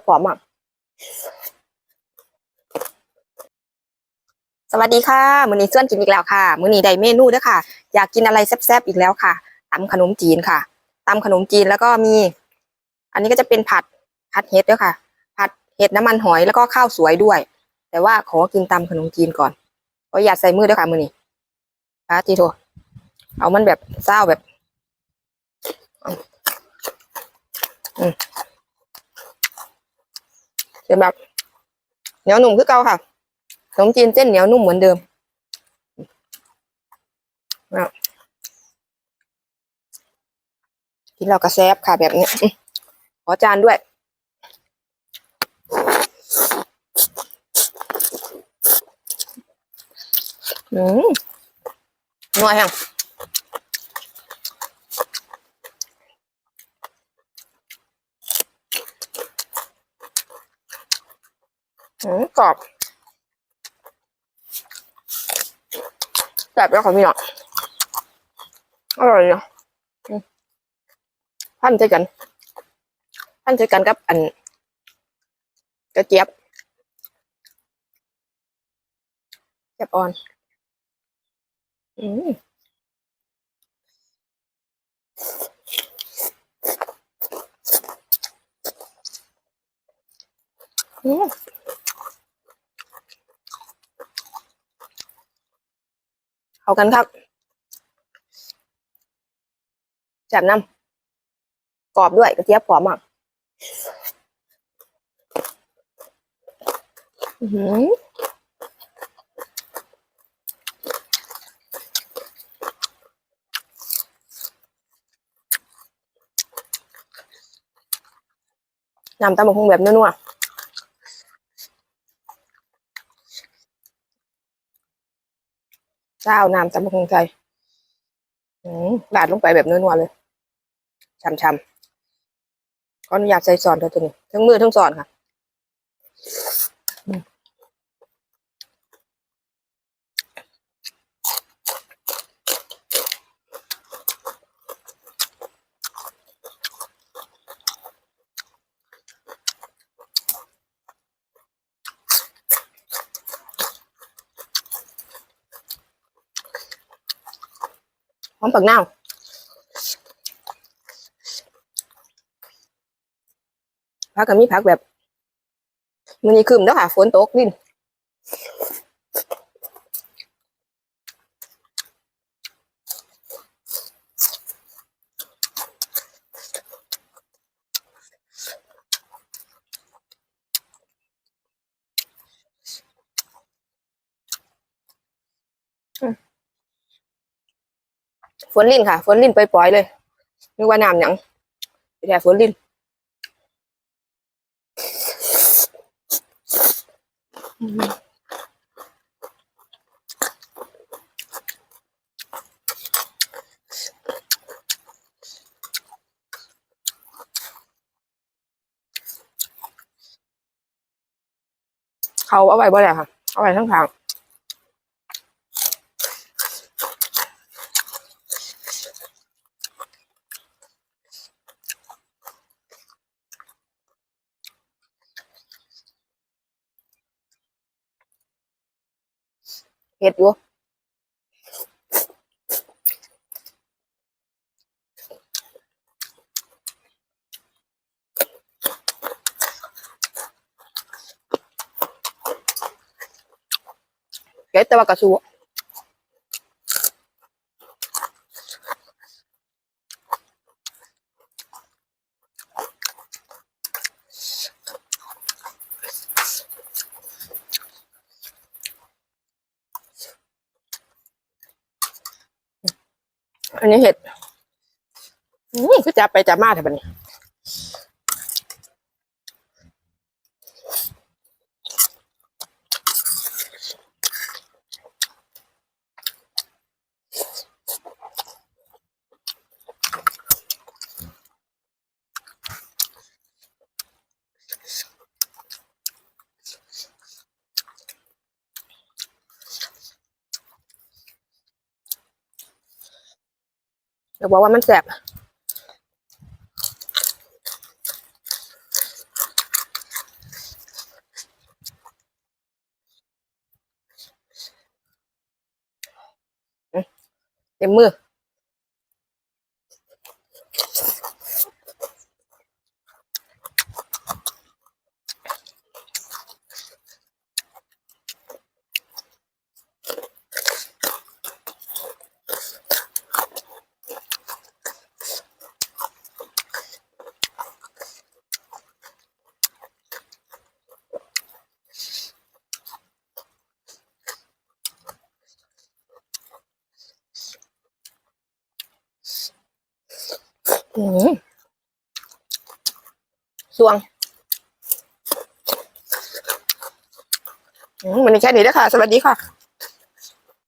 บหอมอะสวัสดีค่ะมื้อนี้ส่วนกินอีกแล้วค่ะ มื้อนี้ได้เมนูเด้อค่ะ อยากกินอะไรแซ่บๆอีกแล้วค่ะตำขนมจีนค่ะตำขนมจีนแล้วก็มี อันนี้ก็จะเป็นผัดผัดเห็ดด้วยค่ะ ผัดเห็ดน้ำมันหอยแล้วก็ข้าวสวยด้วย แต่ว่าขอกินตำขนมจีนก่อนก็อย่าใส่มือด้วยค่ะมื้อนี้พาทีโทเอามันแบบเศร้าแบบ อืม เป็นแบบเหนียวหนุ่มคือเก่าค่ะขนมจีนเส้นเหนียวนุ่มเหมือนเดิมอะกินเรากระแซบค่ะแบบนี้ขอจานด้วยอืมนัวแห้ง อืมกรอบแบบแล้วค่ะพี่น้องอร่อยเนาะพันใจกัน พันใจกันกับอันกระเจี๊ยบเจี๊ยบอ่อน อืมอืม เขากันครับจ่บน้ำกรอบด้วยกระเจี๊ยบกรอบมากอือหือน้ำตำบักหุ่งแบบนัวๆาน้ำตำบักหุ่งไทยราดลงไปแบบนัวๆเลยช่ำๆขออนุญาตใส่ซอนเท่านี้ทั้งมือทั้งซอนค่ะ หอมปักนาพักกับมีพักแบบมันนี่คืมแล้วค่ะฝนตกดิน ฝนลิ่นค่ะ ฝนลิ่นปล่อยๆเลยนึกว่าน้ำหยังแต่ฝนลิ่นเขาเอาไว้บ่ได้ค่ะ เอาไว้ทั้งทาง เผ็ดอยู่เผ็ดแต่ว่ากระสู อันนี้เห็ดนี่ก็จับไปจับมาแถวนี้ เดี๋ยวบอกว่ามันแสบเต็มมือ อืมสวงอืมวันนี้แค่นี้แล้วค่ะสวัสดีค่ะ